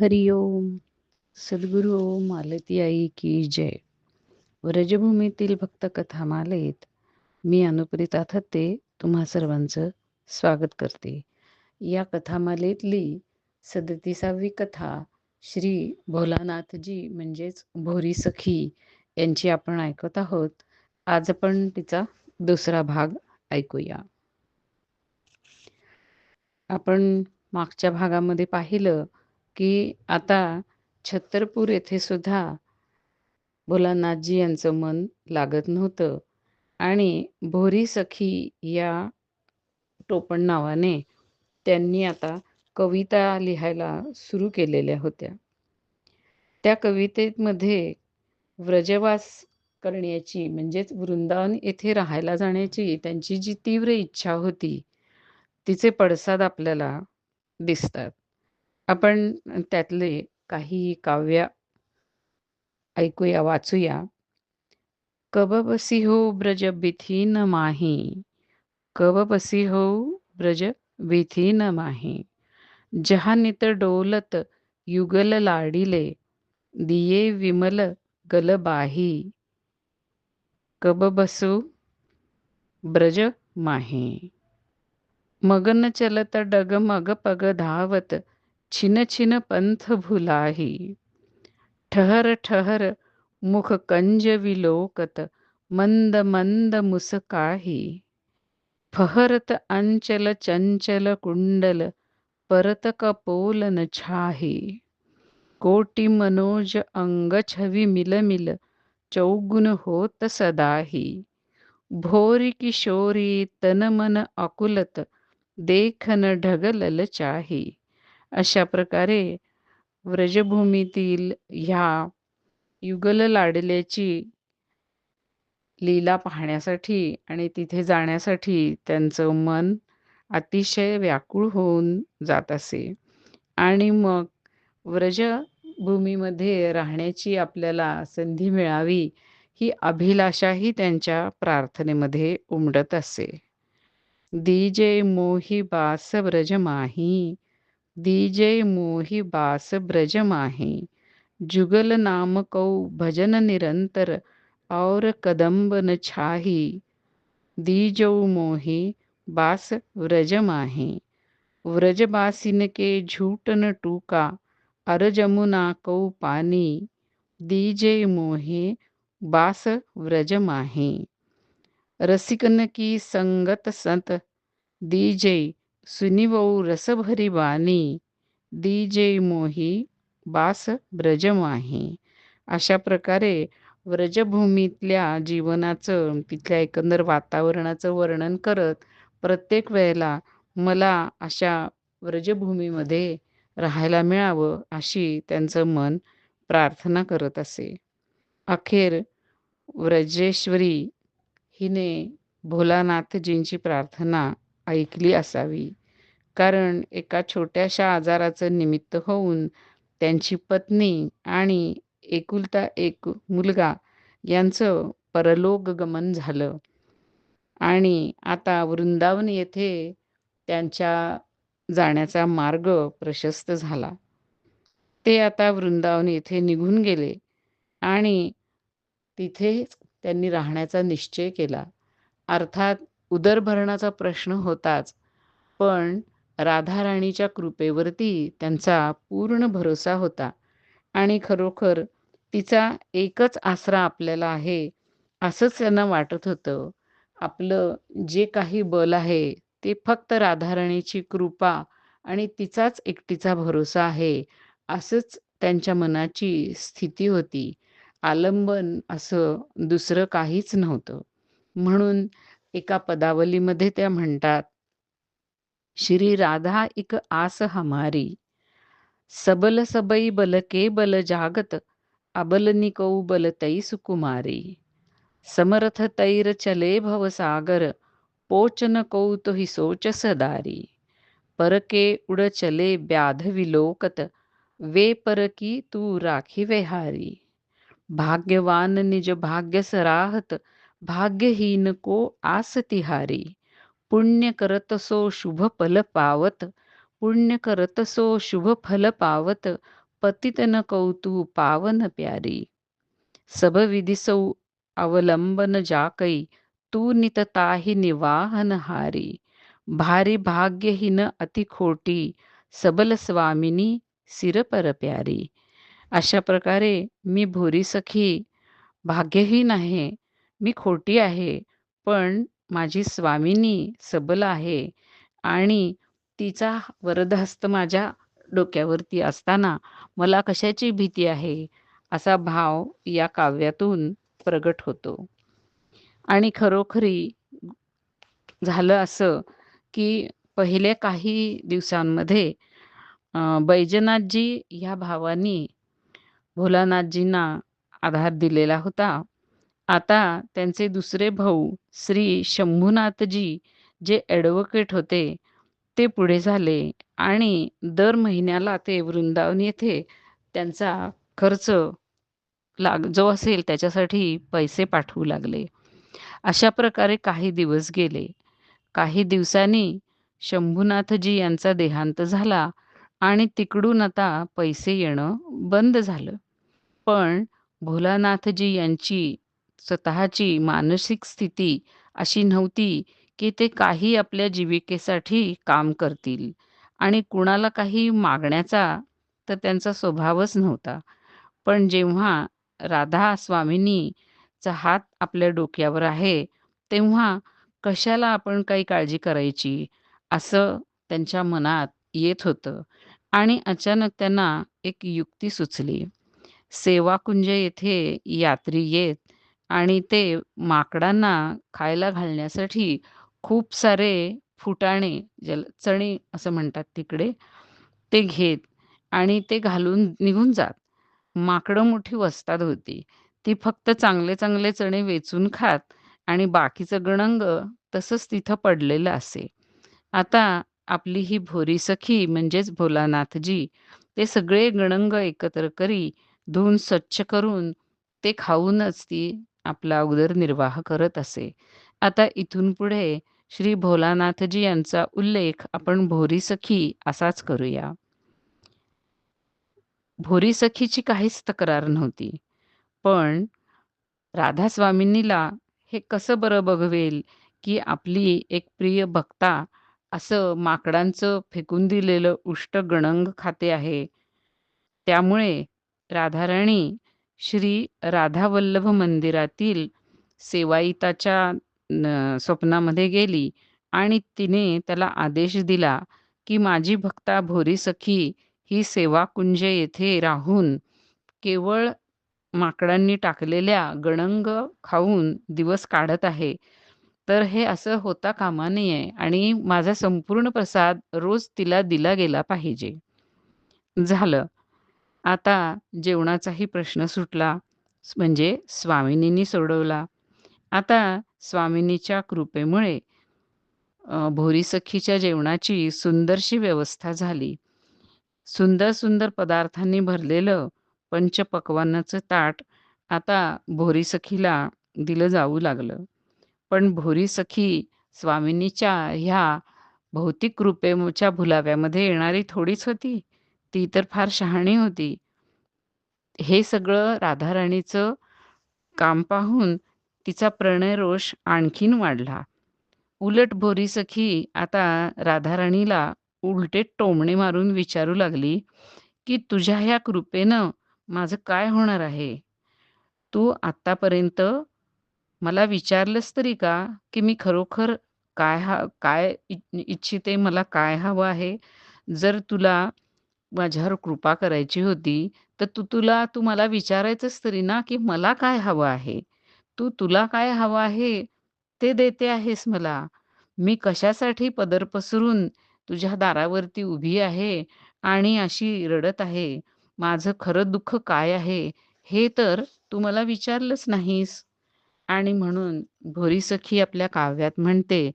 हरिओम सद्गुरू ओम मालती आई की जय. व्रजभूमीतील भक्त कथा मालेत मी अनुप्रिता थत्ते तुम्हा सर्वांचं स्वागत करते. या कथामालेतली सदतीसावी कथा श्री भोलानाथजी म्हणजेच भोरी सखी यांची आपण ऐकत आहोत. आज आपण तिचा दुसरा भाग ऐकूया. आपण मागच्या भागामध्ये पाहिलं की आता छत्तरपूर येथे सुद्धा भोलानाथजी यांचं मन लागत नव्हतं. आणि भोरी सखी या टोपण नावाने त्यांनी आता कविता लिहायला सुरू केलेल्या होत्या. त्या कवितेमध्ये व्रजवास करण्याची म्हणजेच वृंदावन येथे राहायला जाण्याची त्यांची जी तीव्र इच्छा होती तिचे पडसाद आपल्याला दिसतात. आपण त्यातले काही काव्य ऐकूया वाचूया. कब बसी हो ब्रज बिथी न माही. कब बसी हो ब्रज बिथी न माही. जहा नित डोलत युगल लाडिले दिये विमल गलबाही कब बसू ब्रज माही. मगन चलत डगमग पग धावत छिन छिन पंथ भुलाही। ठहर ठहर मुख कंज विलोकत मंद मंद मुसकाही। फहरत अंचल चंचल कुंडल परत कपोल न छाही। कोटी मनोज अंग छवि मिल मिल चौगुन होत सदाही। भोरी किशोरी तन मन अकुलत देखन ढगलल चाही। अशा प्रकारे व्रजभूमीतील ह्या युगल लाडल्याची लीला पाहण्यासाठी आणि तिथे जाण्यासाठी त्यांचं मन अतिशय व्याकुळ होऊन जात असे. आणि मग व्रजभूमीमध्ये राहण्याची आपल्याला संधी मिळावी ही अभिलाषाही त्यांच्या प्रार्थनेमध्ये उमडत असे. दीजे मोही बास व्रज माही दीजे मोहि बास ब्रज माही। जुगल नाम कौ भजन निरंतर, और कदम्ब न छाही। दीजौ मोही बास व्रज माही। व्रजबासिन के झूठ न टूका, अर जमुना कौ पानी। दीजे मोहे बास व्रज माही। रसिकन की संगत संत, दीजे सुनिवौ रसभरी बाणी दीजे मोही बास ब्रजमाही. अशा प्रकारे व्रजभूमीतल्या जीवनाचं तिथल्या एकंदर वातावरणाचं वर्णन करत प्रत्येक वेळेला मला अशा व्रजभूमीमध्ये राहायला मिळावं अशी त्यांचं मन प्रार्थना करत असे. अखेर व्रजेश्वरी हिने भोलानाथजींची प्रार्थना ऐकली असावी. कारण एका छोट्याशा आजाराचं निमित्त होऊन त्यांची पत्नी आणि एकुलता एक मुलगा यांचं परलोक गमन झालं. आणि आता वृंदावन येथे त्यांच्या जाण्याचा मार्ग प्रशस्त झाला. ते आता वृंदावन येथे निघून गेले आणि तिथेच त्यांनी राहण्याचा निश्चय केला. अर्थात उदरभरणाचा प्रश्न होताच. पण राधाराणीच्या कृपेवरती त्यांचा पूर्ण भरोसा होता. आणि खरोखर तिचा एकच आसरा आपल्याला आहे असंच त्यांना वाटत होतं. आपलं जे काही बल आहे ते फक्त राधाराणीची कृपा आणि तिचाच एकटीचा भरोसा आहे असंच त्यांच्या मनाची स्थिती होती. आलंबन असं दुसरं काहीच नव्हतं. म्हणून एका पदावलीमध्ये त्या म्हणतात श्री राधा इक आस हमारी सबल सबई बल के बल जागत अबल निकौ बल तई सुकुमारी समर्थ तैर चले भव सागर पोचन कौत ही सोच सदारी परके उड चले व्याध विलोकत वे परकी तू राखी वेहारी भाग्यवान निज भाग्य सराहत भाग्यहीन को आसतिहारी. पुण्य करत सो शुभ फल पावत पुण्य करत सो शुभ फल पावत पतितन कौतु पावन प्यारी. सब विधिसौ अवलंबन जाकई तू नितताही निवाहन हारी. भारी भाग्यहीन अति खोटी सबल स्वामिनी सिरपर प्यारी. अशा प्रकारे मी भोरी सखी भाग्यहीन आहे मी खोटी आहे पण माझी स्वामिनी सबल आहे आणि तिचा वरदहस्त माझ्या डोक्यावरती असताना मला कशाची भीती आहे असा भाव या काव्यातून प्रगट होतो. आणि खरोखरी झालं असं की पहिले काही दिवसांमध्ये बैजनाथजी ह्या भावानी भोलानाथजींना आधार दिलेला होता. आता त्यांचे दुसरे भाऊ श्री शंभूनाथजी जे ॲडव्होकेट होते ते पुढे झाले आणि दर महिन्याला ते वृंदावन येथे त्यांचा खर्च लाग जो असेल त्याच्यासाठी पैसे पाठवू लागले. अशा प्रकारे काही दिवस गेले. काही दिवसांनी शंभूनाथजी यांचा देहांत झाला आणि तिकडून आता पैसे येणं बंद झालं. पण भोलानाथजी यांची स्वतःची मानसिक स्थिती अशी नव्हती की ते काही आपल्या जीविकेसाठी काम करतील. आणि कुणाला काही मागण्याचा तर त्यांचा स्वभावच नव्हता. पण जेव्हा राधा स्वामींनीचा हात आपल्या डोक्यावर आहे तेव्हा कशाला आपण काही काळजी करायची? असं त्यांच्या मनात येत होतं. आणि अचानक त्यांना एक युक्ती सुचली. सेवाकुंज येथे यात्री येत आणि ते माकडांना खायला घालण्यासाठी खूप सारे फुटाणे ज्याला चणे असं म्हणतात तिकडे ते घेत आणि ते घालून निघून जात. माकडं मोठी वस्तात होती. ती फक्त चांगले चांगले चणे वेचून खात आणि बाकीचं गणंग तसंच तिथं पडलेलं असे. आता आपली ही भोरी सखी म्हणजेच भोलानाथजी ते सगळे गणंग एकत्र करी धुवून स्वच्छ करून ते खाऊनच ती आपला उदरनिर्वाह करत असे. आता इथून पुढे श्री भोलानाथजी यांचा उल्लेख आपण भोरी सखी असाच करूया. भोरी सखीची काहीच तक्रार नव्हती. पण राधास्वामींनीला हे कसं बरं बघवेल की आपली एक प्रिय भक्ता असं माकडांचं फेकून दिलेलं उष्ट गणंग खाते आहे. त्यामुळे राधाराणी श्री राधावल्लभ मंदिरातील सेवाईताच्या स्वप्नामध्ये गेली आणि तिने त्याला आदेश दिला की माझी भक्ता भोरी सखी ही सेवाकुंजे येथे राहून केवळ माकडांनी टाकलेल्या गणंग खाऊन दिवस काढत आहे. तर हे असं होता कामा नये आणि माझा संपूर्ण प्रसाद रोज तिला दिला गेला पाहिजे. झालं. आता जेवणाचाही प्रश्न सुटला. म्हणजे स्वामिनींनी सोडवला. आता स्वामिनीच्या कृपेमुळे भोरी सखीच्या जेवणाची सुंदरशी व्यवस्था झाली. सुंदर सुंदर पदार्थांनी भरलेलं पंचपक्वान्नाचं ताट आता भोरी सखीला दिलं जाऊ लागलं. पण भोरी सखी स्वामिनीच्या ह्या भौतिक कृपेच्या भुलाव्यामध्ये येणारी थोडीच होती. ती तर फार शहाणी होती. हे सगळं राधाराणीचं काम पाहून तिचा प्रणय रोष आणखीन वाढला. उलट भोरी सखी आता राधाराणीला उलटे टोमणे मारून विचारू लागली की तुझ्या ह्या कृपेनं माझं काय होणार आहे? तू आत्तापर्यंत मला विचारलंस तरी का की मी खरोखर काय हा काय इच्छिते मला काय हवं आहे? जर तुला माझ्यावर कृपा करायची होती तर तू तुला तू मला विचारायचंच तरी ना की मला काय हवं आहे? तू तुला काय हवं आहे? ते देते आहेस मला. मी कशासाठी पदर पसरून तुझ्या दारावरती उभी आहे आणि अशी रडत आहे? माझं खरं दुःख काय आहे? हे तर तू मला विचारलंच नाहीस. आणि म्हणून भोरी सखी आपल्या काव्यात म्हणते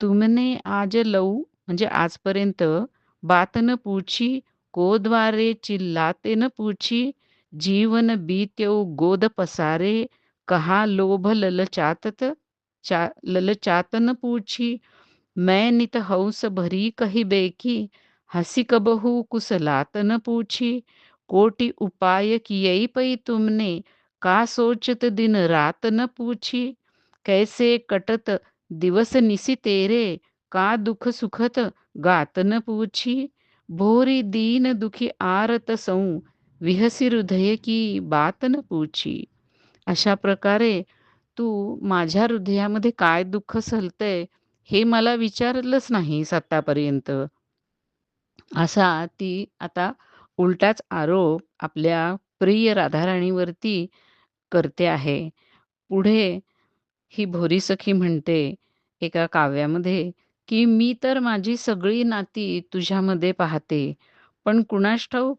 तुमने आज लव म्हणजे आजपर्यंत बात न पूछी चिल्लाते न पूछी, जीवन बीत्यो गोद पसारे, कहा लोभ ललचातत, चा ललचात न पूछी, मैं नित हौस भरी कही बेकी हसी कबहू कुसलात न पूछी, कोटि उपाय किए पई तुमने, का सोचत दिन रात न पूछी, कैसे कटत दिवस निसी तेरे, का दुख सुखत गात न पूछी। भोरी दीन दुखी आरत सौ विहसी हृदय की बात न पूछी. अशा प्रकारे तू माझ्या हृदयामध्ये काय दुःख सलतंय हे मला विचारलंच नाही आतापर्यंत असा ती आता उलटाच आरोप आपल्या प्रिय राधाराणीवरती करते आहे. पुढे ही भोरी सखी म्हणते एका काव्यामध्ये की मी तर माझी सगळी नाती तुझ्यामध्ये पाहते. पण कुणास ठाऊक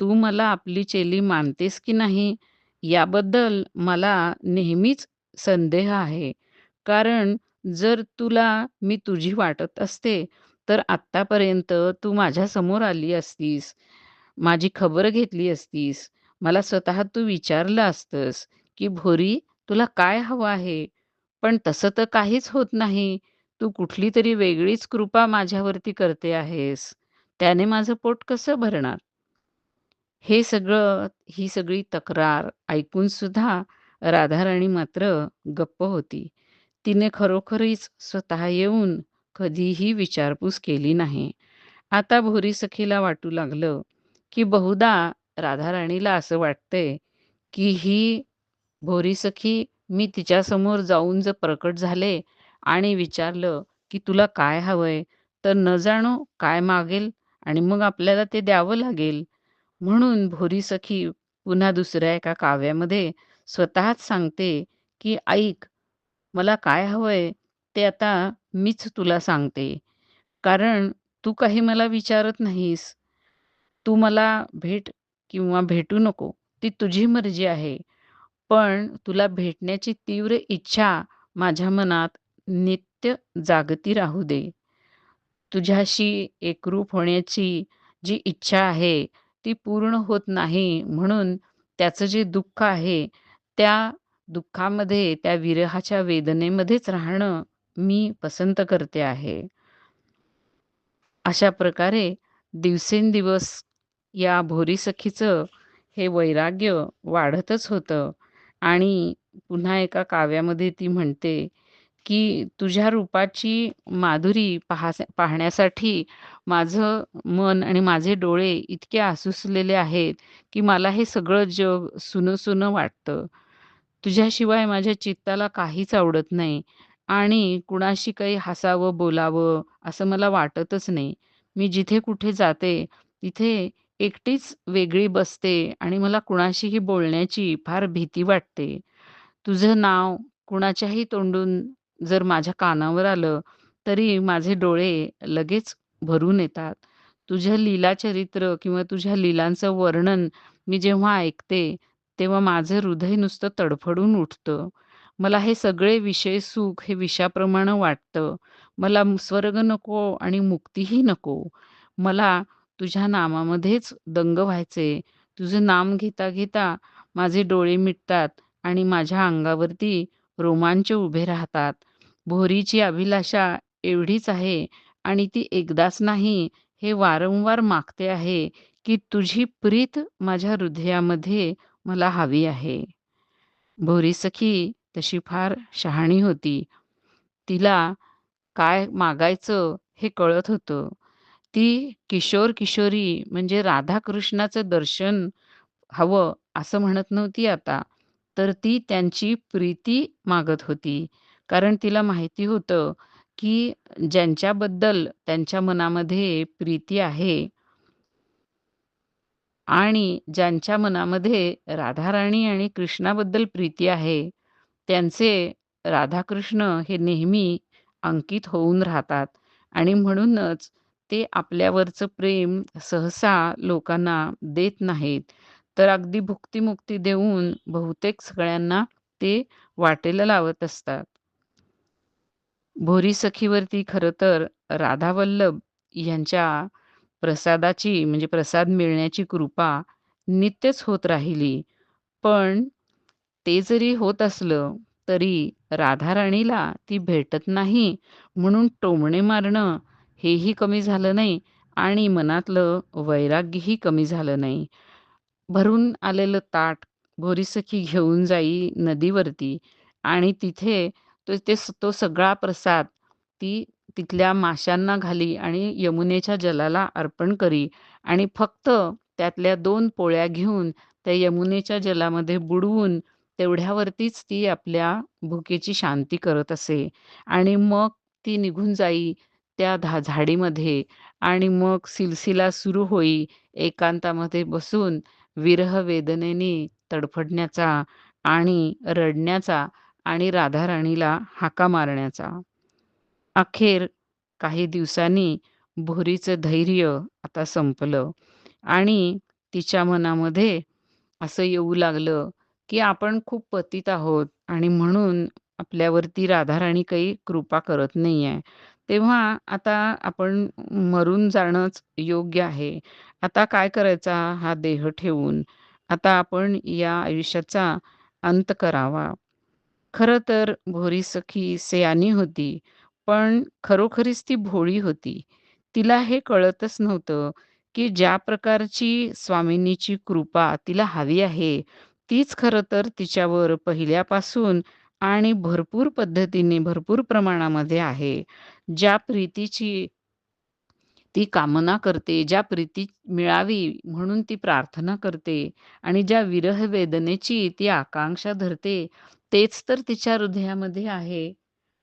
तू मला आपली चेली मानतेस की नाही? याबद्दल मला नेहमीच संदेह आहे. कारण जर तुला मी तुझी वाटत असते तर आत्तापर्यंत तू माझ्यासमोर आली असतीस. माझी खबर घेतली असतीस. मला स्वतः तू विचारलं असतंस की भोरी तुला काय हवं आहे? पण तसं तर काहीच होत नाही. तू कुठली तरी वेगळीच कृपा माझ्यावरती करते आहेस त्याने माझं पोट कसं भरणार? हे सगळं ही सगळी तक्रार ऐकून सुद्धा राधाराणी मात्र गप्प होती. तिने खरोखरीच स्वतः येऊन कधीही विचारपूस केली नाही. आता भोरी सखीला वाटू लागलं की बहुधा राधाराणीला असं वाटतंय की ही भोरी सखी मी तिच्यासमोर जाऊन जर प्रकट झाले आणि विचारलं की तुला काय हवंय? तर न जाणो काय मागेल आणि मग आपल्याला ते द्यावं लागेल. म्हणून भोरी सखी पुन्हा दुसऱ्या एका काव्यामध्ये स्वतःच सांगते की ऐक मला काय हवंय ते आता मीच तुला सांगते. कारण तू काही मला विचारत नाहीस. तू मला भेट किंवा भेटू नको ती तुझी मर्जी आहे. पण तुला भेटण्याची तीव्र इच्छा माझ्या मनात नित्य जागती राहू दे. तुझ्याशी एकरूप होण्याची जी इच्छा आहे ती पूर्ण होत नाही म्हणून त्याचं जे दुःख आहे त्या दुःखामध्ये त्या विरहाच्या वेदनेमध्येच राहणं मी पसंत करते आहे. अशा प्रकारे दिवसेंदिवस या भोरी सखीचं हे वैराग्य वाढतच होतं आणि पुन्हा एका काव्यामध्ये ती म्हणते की तुझ्या रूपाची माधुरी पाहास पाहण्यासाठी माझं मन आणि माझे डोळे इतके आसुसलेले आहेत की मला हे सगळं जग सुनं सुनं वाटतं. तुझ्याशिवाय माझ्या चित्ताला काहीच आवडत नाही आणि कुणाशी काही हसावं बोलावं असं मला वाटतच नाही. मी जिथे कुठे जाते तिथे एकटीच वेगळी बसते आणि मला कुणाशीही बोलण्याची फार भीती वाटते. तुझं नाव कुणाच्याही तोंडून जर माझ्या कानावर आलं तरी माझे डोळे लगेच भरून येतात. तुझ्या लीला चरित्र किंवा तुझ्या लीलांचं वर्णन मी जेव्हा ऐकते तेव्हा माझं हृदय नुसतं तडफडून उठतं. मला हे सगळे विषय सुख हे विषाप्रमाणे वाटतं. मला स्वर्ग नको आणि मुक्तीही नको. मला तुझ्या नामामध्येच दंग व्हायचे. तुझं नाम घेता घेता माझे डोळे मिटतात आणि माझ्या अंगावरती रोमांच उभे राहतात. भोरीची अभिलाषा एवढीच आहे आणि ती एकदाच नाही हे वारंवार मागते आहे की तुझी प्रीत माझ्या हृदयामध्ये मला हवी आहे. भोरी सखी तशी फार शहाणी होती. तिला काय मागायचं हे कळत होतं. ती किशोर किशोरी म्हणजे राधाकृष्णाचं दर्शन हवं असं म्हणत नव्हती आता तर ती त्यांची प्रीती मागत होती. कारण तिला माहिती होतं की ज्यांच्याबद्दल त्यांच्या मनामध्ये प्रीती आहे आणि ज्यांच्या मनामध्ये राधाराणी आणि कृष्णाबद्दल प्रीती आहे त्यांचे राधाकृष्ण हे नेहमी अंकित होऊन राहतात आणि म्हणूनच ते आपल्यावरचं प्रेम सहसा लोकांना देत नाहीत. तर अगदी भुक्तिमुक्ती देऊन बहुतेक सगळ्यांना ते वाटेला लावत असतात. भोरी सखीवरती खरं तर राधावल्लभ यांच्या प्रसादाची म्हणजे प्रसाद मिळण्याची कृपा नित्यच होत राहिली. पण ते जरी होत असलं तरी राधाराणीला ती भेटत नाही म्हणून टोमणे मारणं हेही कमी झालं नाही आणि मनातलं वैराग्यही कमी झालं नाही. भरून आलेलं ताट भोरीसखी घेऊन जाई नदीवरती आणि तिथे तो ते तो सगळा प्रसाद ती तिथल्या माशांना घाली आणि यमुनेच्या जलाला अर्पण करी आणि फक्त त्यातल्या दोन पोळ्या घेऊन त्या यमुनेच्या जलामध्ये बुडवून तेवढ्यावरतीच ती आपल्या भुकेची शांती करत असे. आणि मग ती निघून जाई त्या धा झाडीमध्ये आणि मग सिलसिला सुरू होई एकांतामध्ये बसून विरह वेदनेने तडफडण्याचा आणि रडण्याचा आणि राधाराणीला हाका मारण्याचा. अखेर काही दिवसांनी भोरीचं धैर्य आता संपलं आणि तिच्या मनामध्ये असं येऊ लागलं की आपण खूप पतित आहोत आणि म्हणून आपल्यावरती राधाराणी काही कृपा करत नाही आहे तेव्हा आता आपण मरून जाणंच योग्य आहे. आता काय करायचा हा देह ठेवून? आता आपण या आयुष्याचा अंत करावा. खरं तर भोरी सखी सयानी होती पण खरोखरीच ती भोळी होती. तिला हे कळतच नव्हतं की ज्या प्रकारची स्वामिनीची कृपा तिला हवी आहे तीच खरं तर तिच्यावर पहिल्यापासून आणि भरपूर पद्धतीने भरपूर प्रमाणामध्ये आहे. ज्या प्रीतीची ती कामना करते ज्या प्रीती मिळावी म्हणून ती प्रार्थना करते आणि ज्या विरह वेदनेची ती आकांक्षा धरते तेच तर तिच्या हृदयामध्ये आहे.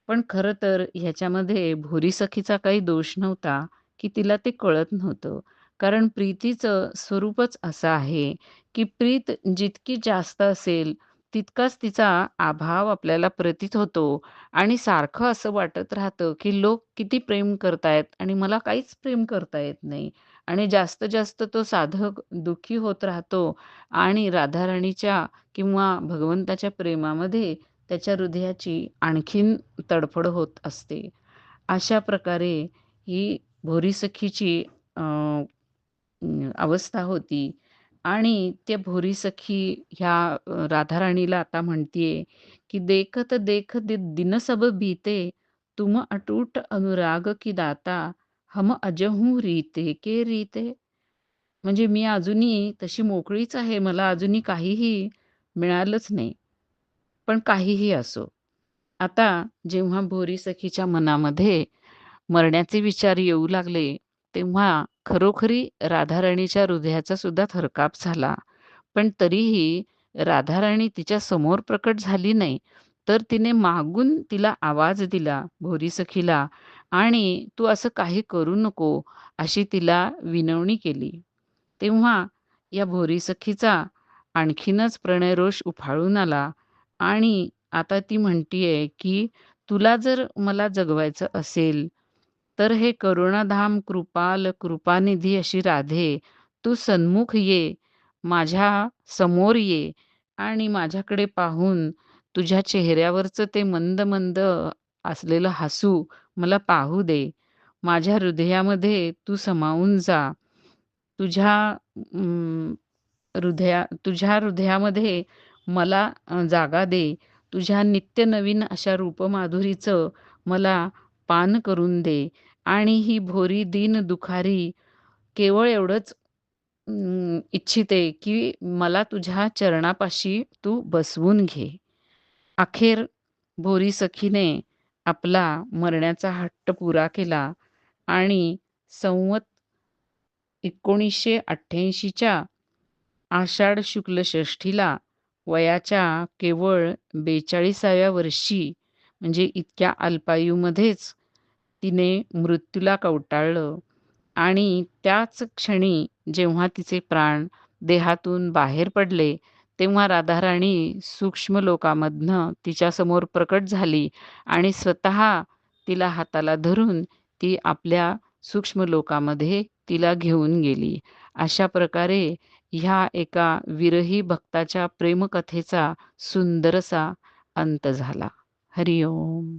पण खरं तर ह्याच्यामध्ये भोरी सखीचा काही दोष नव्हता की तिला ते कळत नव्हतं. कारण प्रीतीचं स्वरूपच असं आहे की प्रीत जितकी जास्त असेल तितकाच तिचा अभाव आपल्याला प्रतीत होतो. आणि सारखं असं वाटत राहतं की लोक किती प्रेम करतायत आणि मला काहीच प्रेम करता येत नाही. आणि जास्त जास्त तो साधक दुःखी होत राहतो आणि राधाराणीच्या किंवा भगवंताच्या प्रेमामध्ये त्याच्या हृदयाची आणखीन तडफड होत असते. अशा प्रकारे ही भोरीसखीची अवस्था होती आणि त्या भोरी सखी ह्या राधाराणीला आता म्हणतीये की देखत देख दिन सब बीते तुम अटूट अनुराग की दाता हम अजहू रीते के रीते. म्हणजे मी अजूनही तशी मोकळीच आहे. मला अजूनही काहीही मिळालंच नाही. पण काहीही असो. आता जेव्हा भोरी सखीच्या मनामध्ये मरण्याचे विचार येऊ लागले तेव्हा खरोखरी राधाराणीच्या हृदयाचा सुद्धा थरकाप झाला. पण तरीही राधाराणी तिच्या समोर प्रकट झाली नाही तर तिने मागून तिला आवाज दिला भोरी सखीला आणि तू असं काही करू नको अशी तिला विनवणी केली. तेव्हा या भोरी सखीचा आणखीनच प्रणयरोष उफाळून आला आणि आता ती म्हणतीये की तुला जर मला जगवायचं असेल तर हे करुणाधाम कृपाल कृपानिधी अशी राधे तू सन्मुख ये माझ्यासमोर ये आणि माझ्याकडे पाहून तुझ्या चेहऱ्यावरचं ते मंद मंद असलेलं हसू मला पाहू दे. माझ्या हृदयामध्ये तू समावून जा. तुझ्या हृदया तुझ्या हृदयामध्ये मला जागा दे. तुझ्या नित्य नवीन अशा रूपमाधुरीचं मला पान करून दे. आणि ही भोरी दिन दुखारी केवळ एवढंच इच्छिते की मला तुझ्या चरणापाशी तू बसवून घे. अखेर भोरी सखीने आपला मरण्याचा हट्ट पुरा केला आणि संवत एकोणीसशे अठ्ठ्याऐंशीच्या आषाढ शुक्ल षष्ठीला वयाच्या केवळ बेचाळीसाव्या वर्षी म्हणजे इतक्या अल्पायूमध्येच तिने मृत्यूला कवटाळलं आणि त्याच क्षणी जेव्हा तिचे प्राण देहातून बाहेर पडले तेव्हा राधाराणी सूक्ष्म लोकामधनं तिच्यासमोर प्रकट झाली आणि स्वतः तिला हाताला धरून ती आपल्या सूक्ष्म लोकामध्ये तिला घेऊन गेली. अशा प्रकारे ह्या एका विरही भक्ताच्या प्रेमकथेचा सुंदरसा अंत झाला. हरिओम.